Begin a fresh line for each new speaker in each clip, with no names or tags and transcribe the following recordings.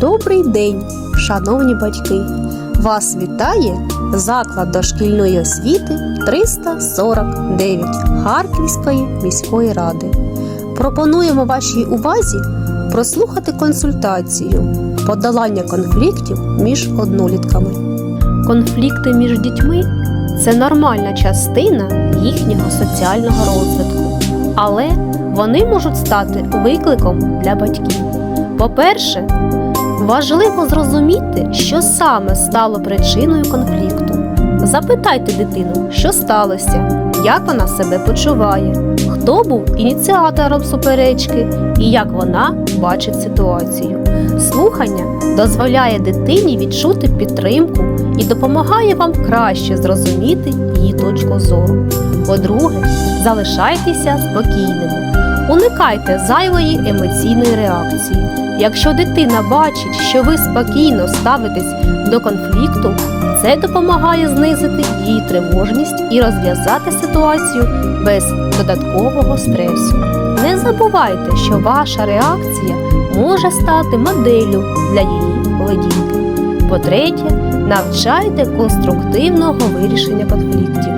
Добрий день, шановні батьки! Вас вітає заклад дошкільної освіти 349 Харківської міської ради. Пропонуємо вашій увазі прослухати консультацію подолання конфліктів між однолітками. Конфлікти між дітьми це нормальна частина їхнього соціального розвитку, але вони можуть стати викликом для батьків. По-перше, важливо зрозуміти, що саме стало причиною конфлікту. Запитайте дитину, що сталося, як вона себе почуває, хто був ініціатором суперечки і як вона бачить ситуацію. Слухання дозволяє дитині відчути підтримку і допомагає вам краще зрозуміти її точку зору. По-друге, залишайтеся спокійними. Уникайте зайвої емоційної реакції. Якщо дитина бачить, що ви спокійно ставитесь до конфлікту, це допомагає знизити її тривожність і розв'язати ситуацію без додаткового стресу. Не забувайте, що ваша реакція може стати моделлю для її поведінки. По-третє, навчайте конструктивного вирішення конфліктів.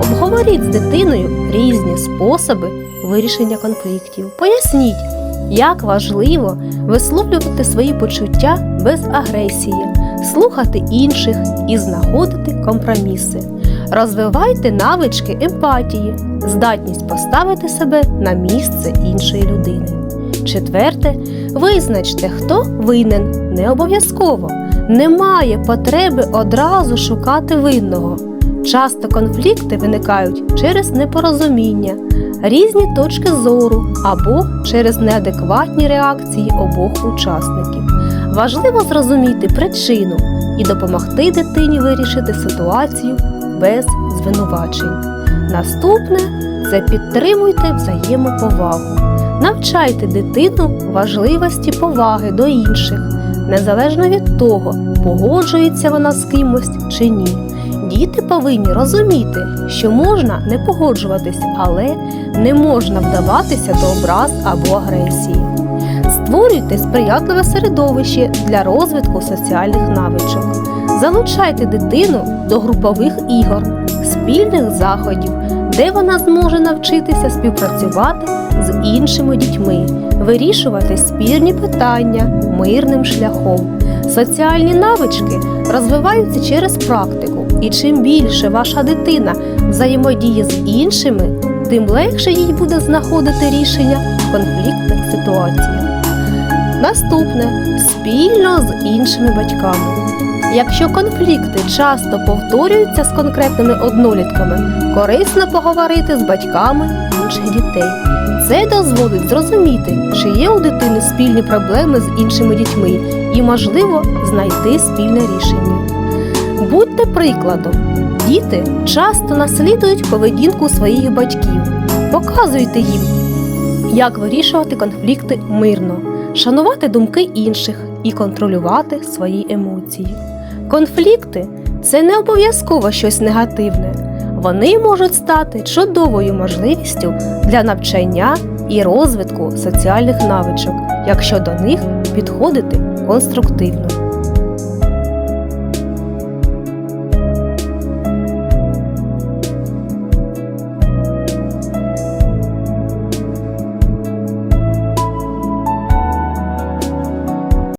Обговоріть з дитиною різні способи вирішення конфліктів. Поясніть, як важливо висловлювати свої почуття без агресії, слухати інших і знаходити компроміси. Розвивайте навички емпатії, здатність поставити себе на місце іншої людини. Четверте, визначте, хто винен, не обов'язково. Немає потреби одразу шукати винного. Часто конфлікти виникають через непорозуміння, різні точки зору або через неадекватні реакції обох учасників. Важливо зрозуміти причину і допомогти дитині вирішити ситуацію без звинувачень. Наступне це підтримуйте взаємоповагу. Навчайте дитину важливості поваги до інших, незалежно від того, погоджується вона з кимось чи ні. Діти повинні розуміти, що можна не погоджуватись, але не можна вдаватися до образ або агресії. Створюйте сприятливе середовище для розвитку соціальних навичок. Залучайте дитину до групових ігор, спільних заходів, де вона зможе навчитися співпрацювати з іншими дітьми, вирішувати спірні питання мирним шляхом. Соціальні навички розвиваються через практику, і чим більше ваша дитина взаємодіє з іншими, тим легше їй буде знаходити рішення в конфліктних ситуаціях. Наступне спільно з іншими батьками. Якщо конфлікти часто повторюються з конкретними однолітками, корисно поговорити з батьками інших дітей. Це дозволить зрозуміти, чи є у дитини спільні проблеми з іншими дітьми і, можливо, знайти спільне рішення. Будьте прикладом. Діти часто наслідують поведінку своїх батьків. Показуйте їм, як вирішувати конфлікти мирно, шанувати думки інших і контролювати свої емоції. Конфлікти це не обов'язково щось негативне. Вони можуть стати чудовою можливістю для навчання і розвитку соціальних навичок, якщо до них підходити конструктивно.